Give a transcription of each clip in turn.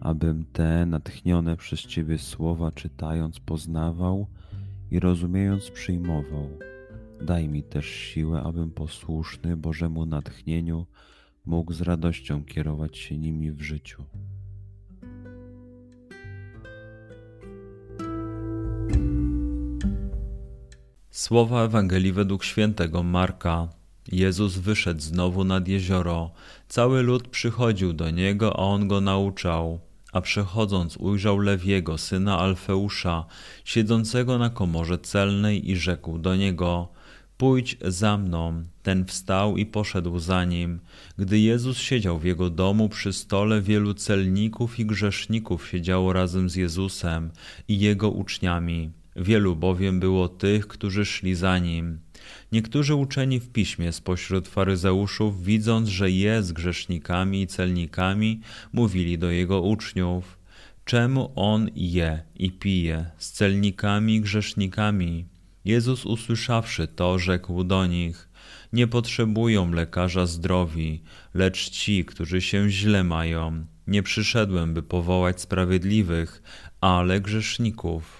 abym te natchnione przez Ciebie słowa czytając poznawał i rozumiejąc przyjmował. Daj mi też siłę, abym posłuszny Bożemu natchnieniu mógł z radością kierować się nimi w życiu. Słowa Ewangelii według świętego Marka. Jezus wyszedł znowu nad jezioro. Cały lud przychodził do niego, a on go nauczał a przechodząc ujrzał Lewiego, syna Alfeusza, siedzącego na komorze celnej i rzekł do niego, Pójdź za mną. Ten wstał i poszedł za nim. Gdy Jezus siedział w jego domu przy stole, wielu celników i grzeszników siedziało razem z Jezusem i jego uczniami. Wielu bowiem było tych, którzy szli za nim. Niektórzy uczeni w piśmie spośród faryzeuszów, widząc, że jest grzesznikami i celnikami, mówili do jego uczniów: Czemu on je i pije z celnikami i grzesznikami? Jezus usłyszawszy to, rzekł do nich: Nie potrzebują lekarza zdrowi, lecz ci, którzy się źle mają. Nie przyszedłem, by powołać sprawiedliwych, ale grzeszników.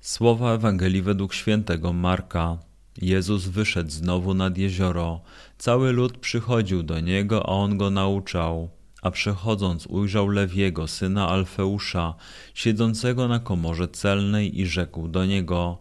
Słowa Ewangelii według świętego Marka. Jezus wyszedł znowu nad jezioro. Cały lud przychodził do niego, a on go nauczał. A przechodząc ujrzał Lewiego, syna Alfeusza, siedzącego na komorze celnej i rzekł do niego,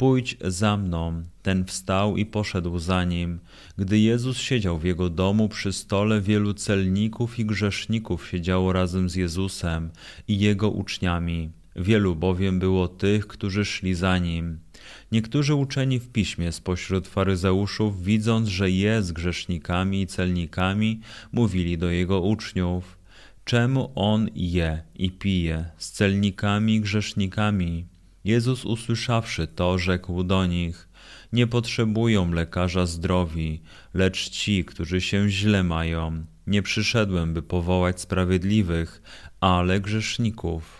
Pójdź za mną. Ten wstał i poszedł za nim. Gdy Jezus siedział w jego domu przy stole, wielu celników i grzeszników siedziało razem z Jezusem i jego uczniami. Wielu bowiem było tych, którzy szli za nim. Niektórzy uczeni w piśmie spośród faryzeuszów, widząc, że jest grzesznikami i celnikami, mówili do jego uczniów: Czemu on je i pije z celnikami i grzesznikami? Jezus usłyszawszy to, rzekł do nich: Nie potrzebują lekarza zdrowi, lecz ci, którzy się źle mają. Nie przyszedłem, by powołać sprawiedliwych, ale grzeszników.